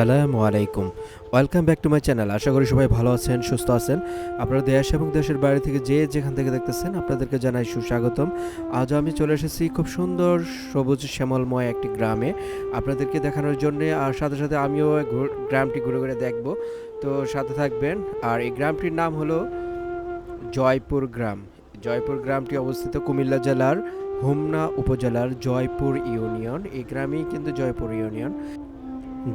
আসসালামু আলাইকুম। Welcome back to my channel আশা করি সবাই ভালো আছেন, সুস্থ আছেন। আপনারা দেশ এবং দেশের বাইরে থেকে যে যেখান থেকে দেখতেছেন, আপনাদেরকে জানাই সুস্বাগতম। আজ আমি চলে এসেছি খুব সুন্দর সবুজ শ্যামলময় একটি গ্রামে। আপনাদেরকে দেখানোর জন্য, আর সাথে সাথে আমিও গ্রামটি ঘুরে ঘুরে দেখব। তো সাথে থাকবেন, আর এই গ্রামটির নাম হলো জয়পুর গ্রাম। জয়পুর গ্রামটি অবস্থিত কুমিল্লা জেলার হোমনা উপজেলার জয়পুর ইউনিয়ন। এই গ্রামেই কিন্তু জয়পুর ইউনিয়ন।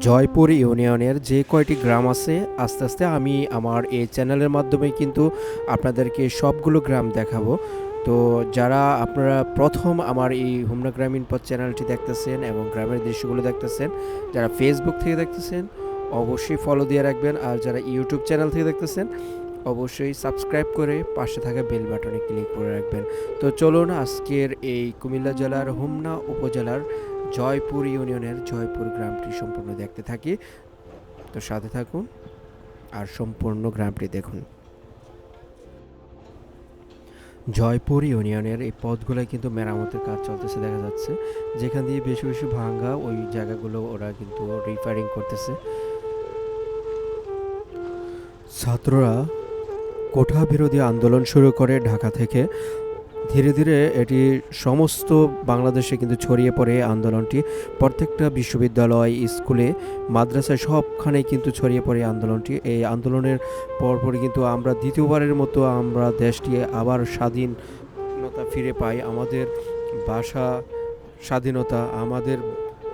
জয়পুর ইউনিয়নের যে কয়টি গ্রাম আছে, আস্তে আস্তে আমি আমার এই চ্যানেলের মাধ্যমে কিন্তু আপনাদেরকে সবগুলো গ্রাম দেখাবো। তো যারা আপনারা প্রথম আমার এই হোমনা গ্রামীণ পথ চ্যানেলটি দেখতেছেন এবং গ্রামের দৃশ্যগুলো দেখতেছেন, যারা ফেসবুক থেকে দেখতেছেন, অবশ্যই ফলো দিয়ে রাখবেন। আর যারা ইউটিউব চ্যানেল থেকে দেখতেছেন, অবশ্যই সাবস্ক্রাইব করে পাশে থাকা বেল বাটনে ক্লিক করে রাখবেন। তো চলুন আজকের এই কুমিল্লা জেলার হোমনা উপজেলার জয়পুর ইউনিয়নের জয়পুর গ্রামটি সম্পূর্ণ দেখতে থাকি। তো সাথে থাকুন আর সম্পূর্ণ গ্রামটি দেখুন। জয়পুর ইউনিয়নের এই পথগুলোয় কিন্তু মেরামতের কাজ চলতেছে, দেখা যাচ্ছে। যেখান দিয়ে বেশি বেশি ভাঙ্গা ওই জায়গাগুলো ওরা কিন্তু রিপেয়ারিং করতেছে। ছাত্ররা কোঠা বিরোধী আন্দোলন শুরু করে ঢাকা থেকে। ধীরে ধীরে এটি সমস্ত বাংলাদেশে কিন্তু ছড়িয়ে পড়ে আন্দোলনটি। প্রত্যেকটা বিশ্ববিদ্যালয়, স্কুলে, মাদ্রাসায় সবখানে কিন্তু ছড়িয়ে পড়ে আন্দোলনটি। এই আন্দোলনের পরপরই কিন্তু আমরা দ্বিতীয়বারের মতো আমরা দেশটি আবার স্বাধীনতা ফিরে পাই। আমাদের ভাষা স্বাধীনতা, আমাদের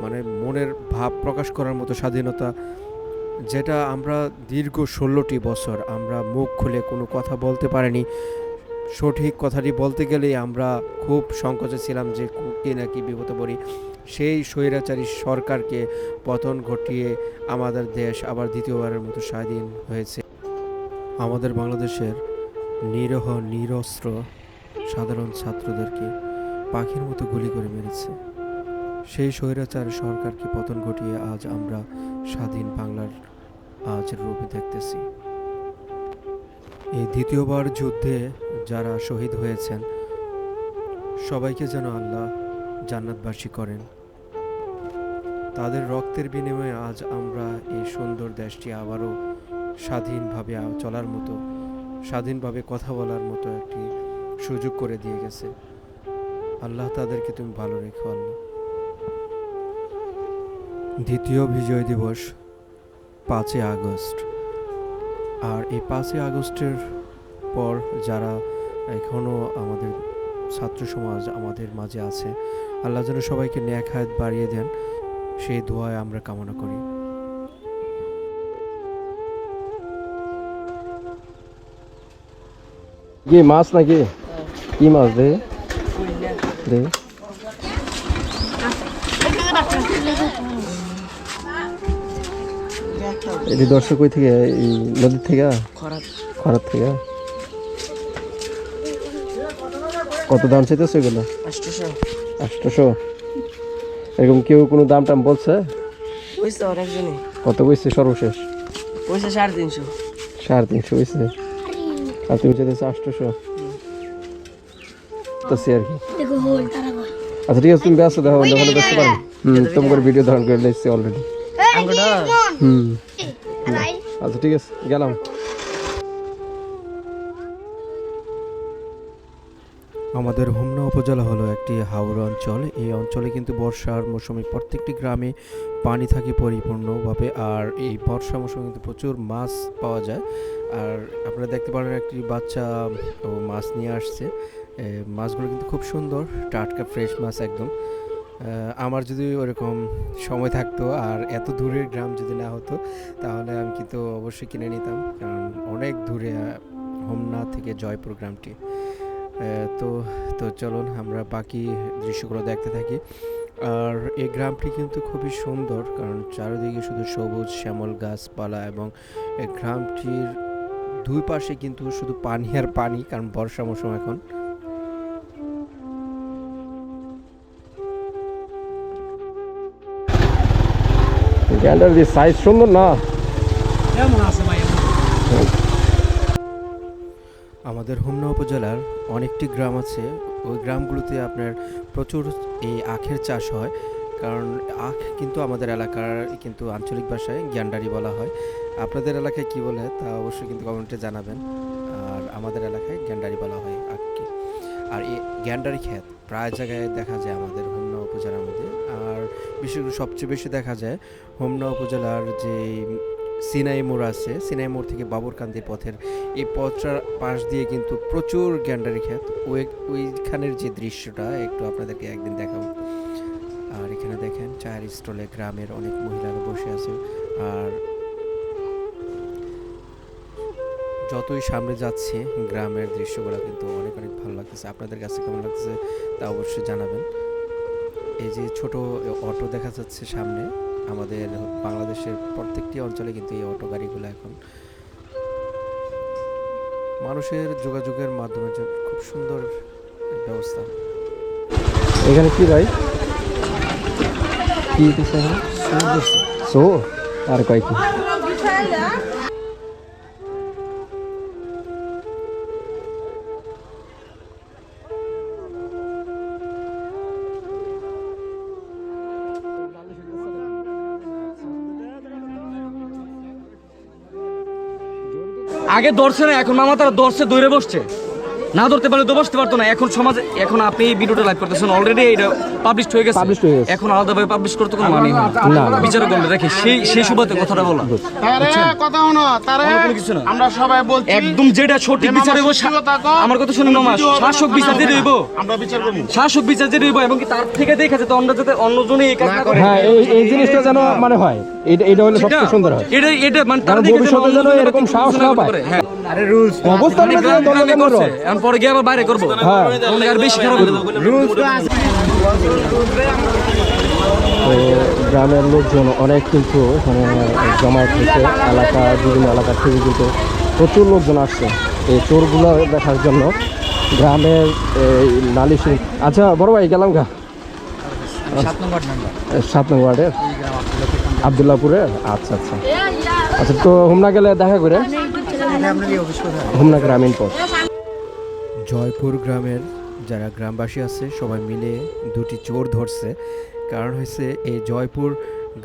মানে মনের ভাব প্রকাশ করার মতো স্বাধীনতা, যেটা আমরা দীর্ঘ ষোলোটি বছর আমরা মুখ খুলে কোনো কথা বলতে পারিনি। সঠিক কথাটি বলতে গেলেই আমরা খুব সংকোচে ছিলাম যে কে কি না কি বিপদে পড়ি সেই স্বৈরাচারী সরকারকে পতন ঘটিয়ে আমাদের দেশ আবার দ্বিতীয়বারের মতো স্বাধীন হয়েছে। আমাদের বাংলাদেশের নিরহ, নিরস্ত্র সাধারণ ছাত্রদেরকে পাখির মতো গুলি করে মেরেছে। সেই স্বৈরাচার সরকারকে পতন ঘটিয়ে আজ আমরা স্বাধীন বাংলার আজ রূপ দেখতেছি। এই দ্বিতীয়বার যুদ্ধে যারা শহীদ হয়েছেন, সবাইকে যেন আল্লাহ জান্নাতবাসী করেন। তাদের রক্তের বিনিময়ে আজ আমরা এই সুন্দর দেশটি আবারও স্বাধীনভাবে চলার মতো, স্বাধীনভাবে কথা বলার মতো একটি সুযোগ করে দিয়ে গেছে। আল্লাহ তাদেরকে তুমি ভালো রেখো, আল্লাহ। দ্বিতীয় বিজয় দিবস, পাঁচই আগস্ট। আর এই পাঁচই আগস্টের পর যারা এখনও আমাদের ছাত্র সমাজ আমাদের মাঝে আছে। আল্লাহ যেন সবাইকে ন্যাক হায়াত বাড়িয়ে দেন। সেই দোয়ায় আমরা কামনা করি। কি মাছ নাকি? কি মাছ দে? দে। এটি দর্শক কই থেকে? এই নদীর থেকে? খরার থেকে? কত দাম চাইতেছে এগুলো? আটশোশো। এরকম কেউ কোনো দাম টাম বলছে? কত কইছে সর্বশেষ? সাড়ে তিনশো। সাড়ে তিনশো আর তুমি চাইতেছো আটশোশো? তো আর কি। দেখো হোল তারা কয় আচ্ছা ঠিক আছে তুমি ব্যস্ত দেখো ওখানে ব্যস্ত পারেন হুম তোমার ভিডিও ধারণ করে লেগেছি অলরেডি হুম। আচ্ছা ঠিক আছে গেলাম। আমাদের হোমনা উপজেলা হলো একটি হাওড় অঞ্চল। এই অঞ্চলে কিন্তু বর্ষার মৌসুমে প্রত্যেকটি গ্রামে পানি থাকে পরিপূর্ণভাবে আর এই বর্ষা মৌসুমে কিন্তু প্রচুর মাছ পাওয়া যায়। আর আপনারা দেখতে পারেন একটি বাচ্চা ও মাছ নিয়ে আসছে। মাছগুলো কিন্তু খুব সুন্দর, টাটকা, ফ্রেশ মাছ একদম। আমার যদি ওরকম সময় থাকতো আর এত দূরের গ্রাম যদি না হতো, তাহলে আমি কিন্তু অবশ্যই কিনে নিতাম। কারণ অনেক দূরে হোমনা থেকে জয়পুর গ্রামটি। তো তো চলুন আমরা বাকি দৃশ্যগুলো দেখতে থাকি। আর এই গ্রামটি কিন্তু খুবই সুন্দর কারণ চারিদিকে শুধু সবুজ শ্যামল গাছপালা এবং এই গ্রামটির দুই পাশে কিন্তু শুধু পানি আর পানি কারণ বর্ষা মৌসুম এখন। গ্যান্ডার যে সাইজ সুন্দর না? আমাদের হোমনা উপজেলার অনেকটি গ্রাম আছে। ওই গ্রামগুলোতে আপনার প্রচুর এই আখের চাষ হয়। কারণ আখ কিন্তু আমাদের এলাকার কিন্তু আঞ্চলিক ভাষায় গ্যান্ডারি বলা হয়। আপনাদের এলাকায় কি বলে তা অবশ্যই কিন্তু কমেন্টে জানাবেন। আর আমাদের এলাকায় গ্যান্ডারি বলা হয় আখকে। আর এই গ্যান্ডারি ক্ষেত প্রায় জায়গায় দেখা যায় আমাদের হোমনা উপজেলার মধ্যে। আর বিশেষ করে সবচেয়ে বেশি দেখা যায় হোমনা উপজেলার যে সিনাই মোড় আছে। সিনাই মোড় থেকে বাবরকান্দি পথের এই পথটার পাশ দিয়ে কিন্তু প্রচুর গ্যান্ডারি ক্ষেত ওই ওইখানের যে দৃশ্যটা, একটু আপনাদেরকে একদিন দেখাবো। আর এখানে দেখেন, চায়ের স্টলে গ্রামের অনেক মহিলারা বসে আছে। আর যতই সামনে যাচ্ছে, গ্রামের দৃশ্যগুলো কিন্তু অনেক অনেক ভালো লাগতেছে। আপনাদের কাছে কেমন লাগতেছে তা অবশ্যই জানাবেন। এই যে ছোট অটো দেখা যাচ্ছে সামনে। আমাদের বাংলাদেশের প্রত্যেকটি অঞ্চলে কিন্তু এই অটো গাড়িগুলো এখন মানুষের যোগাযোগের মাধ্যমে যে খুব সুন্দর ব্যবস্থা। এখানে কি ভাই? কি সো আর কয় কি? আগে ধরছে না এখন মামা তারা ধরছে দৌড়ে বসছে। না ধরতে পারলে তো বসতে পারতো না এখন সমাজে এখন আপনি এই ভিডিওটা লাইভ করতেছেন অলরেডি এটা পাবলিশ হয়ে গেছে Published হয়ে গেছে। এখন আলাদাভাবে পাবলিশ করতে কোনো মানে হয় না। বিচারক বলবে দেখে সেই সেই সুবাদে কথাটা বলা তারে কথা হনো তারে কিছু না। আমরা সবাই বলছি একদম যেটা সঠিক বিচার হইব থাকো, আমার কথা শুনুন না, শাসক বিচার যে হইব আমরা বিচার করব শাসক বিচার যে হইব এবং কি তার থেকে দেখা যাতে অন্য যাতে অন্যজনে এই কাজ না করে হ্যাঁ এই এই জিনিসটা যেন মানে হয় এটা এটা হলে সবচেয়ে সুন্দর হয় এটা এটা মানে তারা ভবিষ্যতে যেন এরকম সাহস না পায়। পারে। হ্যাঁ অবস্থান পরে গিয়ে আবার বাইরে করব। হ্যাঁ। অনেক আর বেশি খারাপ তো গ্রামের লোকজন অনেক কিন্তু এখানে জমায়েত হয়েছে। এলাকা বিভিন্ন এলাকা থেকে কিন্তু প্রচুর লোকজন আসছে। এই চোরগুলো দেখার জন্য গ্রামের এই নালিশি আচ্ছা বড় ভাই গেলাম গা। সাত নম্বর ওয়ার্ডের? আবদুল্লাপুরের? আচ্ছা আচ্ছা। আচ্ছা তো হোমনা গেলে দেখা করে। হোমনা গ্রামীণ পথ। জয়পুর গ্রামের যারা গ্রামবাসী আছে, সবাই মিলে দুটি চোর ধরছে। কারণ হয়েছে, এই জয়পুর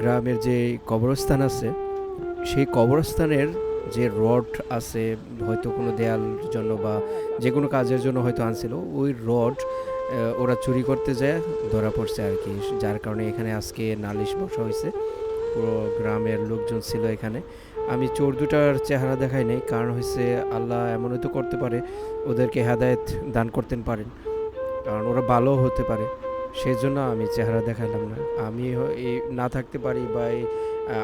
গ্রামের যে কবরস্থান আছে, সেই কবরস্থানের যে রড আছে, হয়তো কোনো দেয়াল জন্য বা যে কোনো কাজের জন্য হয়তো আনছিল, ওই রড ওরা চুরি করতে যায়, ধরা পড়ছে আর কি। যার কারণে এখানে আজকে নালিশ বসা হয়েছে। পুরো গ্রামের লোকজন ছিল এখানে। আমি চোর দুটার চেহারা দেখাই নাই। কারণ হয়েছে, আল্লাহ এমন হয়তো করতে পারে ওদেরকে হেদায়েত দান করতেন পারেন। কারণ ওরা ভালো হতে পারে। সেই জন্য আমি চেহারা দেখাইলাম না। আমি এই না থাকতে পারি বা এই,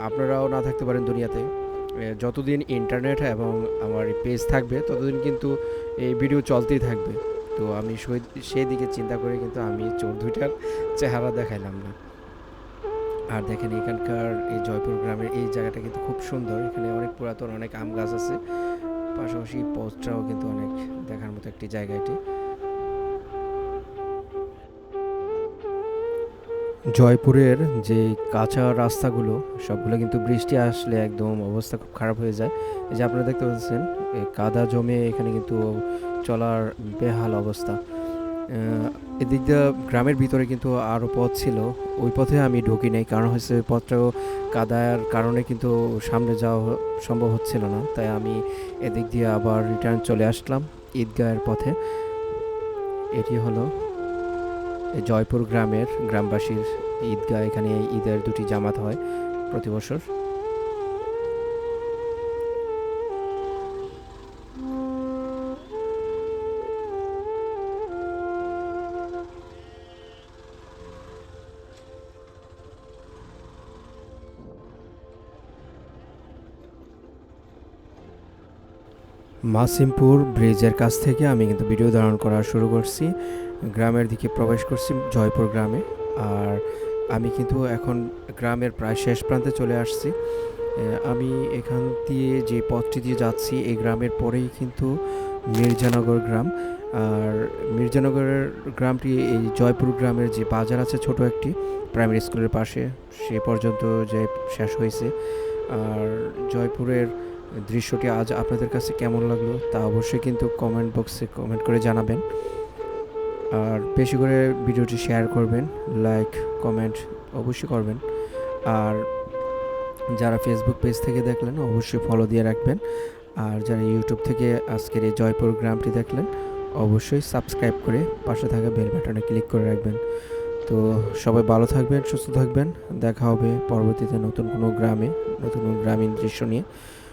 আপনারাও না থাকতে পারেন দুনিয়াতে। যতদিন ইন্টারনেট এবং আমার পেজ থাকবে ততদিন কিন্তু এই ভিডিও চলতেই থাকবে। তো আমি সই- দিকে চিন্তা করে কিন্তু আমি চোর দুইটার চেহারা দেখাইলাম না। আর দেখেন এখানকার এই জয়পুর গ্রামের এই জায়গাটা কিন্তু খুব সুন্দর। এখানে অনেক পুরাতন অনেক আম গাছ আছে। পাশাপাশি পোস্টটাও কিন্তু অনেক দেখার মতো একটি জায়গা এটি। জয়পুরের যে কাঁচা রাস্তাগুলো, সবগুলো কিন্তু বৃষ্টি আসলে একদম অবস্থা খুব খারাপ হয়ে যায়। এই যে আপনারা দেখতে পাচ্ছেন কাদা জমে এখানে কিন্তু চলার বেহাল অবস্থা। এদিক দিয়ে গ্রামের ভিতরে কিন্তু আরও পথ ছিল। ওই পথে আমি ঢুকি নাই, কারণ হচ্ছে পথটাও কাদার কারণে কিন্তু সামনে যাওয়া সম্ভব হচ্ছিল না। তাই আমি এদিক দিয়ে আবার রিটার্ন চলে আসলাম ঈদগাহের পথে। এটি হলো জয়পুর গ্রামের গ্রামবাসীর ঈদগাহ। এখানে ঈদের দুটি জামাত হয় প্রতি বছর। মাসিমপুর ব্রিজের কাছ থেকে আমি কিন্তু ভিডিও ধারণ করা শুরু করছি। গ্রামের দিকে প্রবেশ করছি জয়পুর গ্রামে। আর আমি কিন্তু এখন গ্রামের প্রায় শেষ প্রান্তে চলে আসছি। আমি এখান দিয়ে যে পথটি দিয়ে যাচ্ছি, এই গ্রামের পরেই কিন্তু মির্জানগর গ্রাম। আর মির্জানগরের গ্রামটি এই জয়পুর গ্রামের যে বাজার আছে ছোট একটি, প্রাইমারি স্কুলের পাশে, সে পর্যন্ত যে শেষ হয়েছে। আর জয়পুরের দৃশ্যটি আজ আপনাদের কাছে কেমন লাগল তা অবশ্যই কিন্তু কমেন্ট বক্সে কমেন্ট করে জানাবেন। আর বেশি করে ভিডিওটি শেয়ার করবেন লাইক কমেন্ট অবশ্যই করবেন। আর যারা ফেসবুক পেজ থেকে দেখলেন অবশ্যই ফলো দিয়ে রাখবেন। আর যারা ইউটিউব থেকে আজকের এই জয়পুর গ্রামটি দেখলেন অবশ্যই সাবস্ক্রাইব করে পাশে থাকা বেল বাটনে ক্লিক করে রাখবেন। তো সবাই ভালো থাকবেন, সুস্থ থাকবেন। দেখা হবে পরবর্তীতে নতুন কোনো গ্রামে, নতুন কোনো গ্রামীণ দৃশ্য নিয়ে।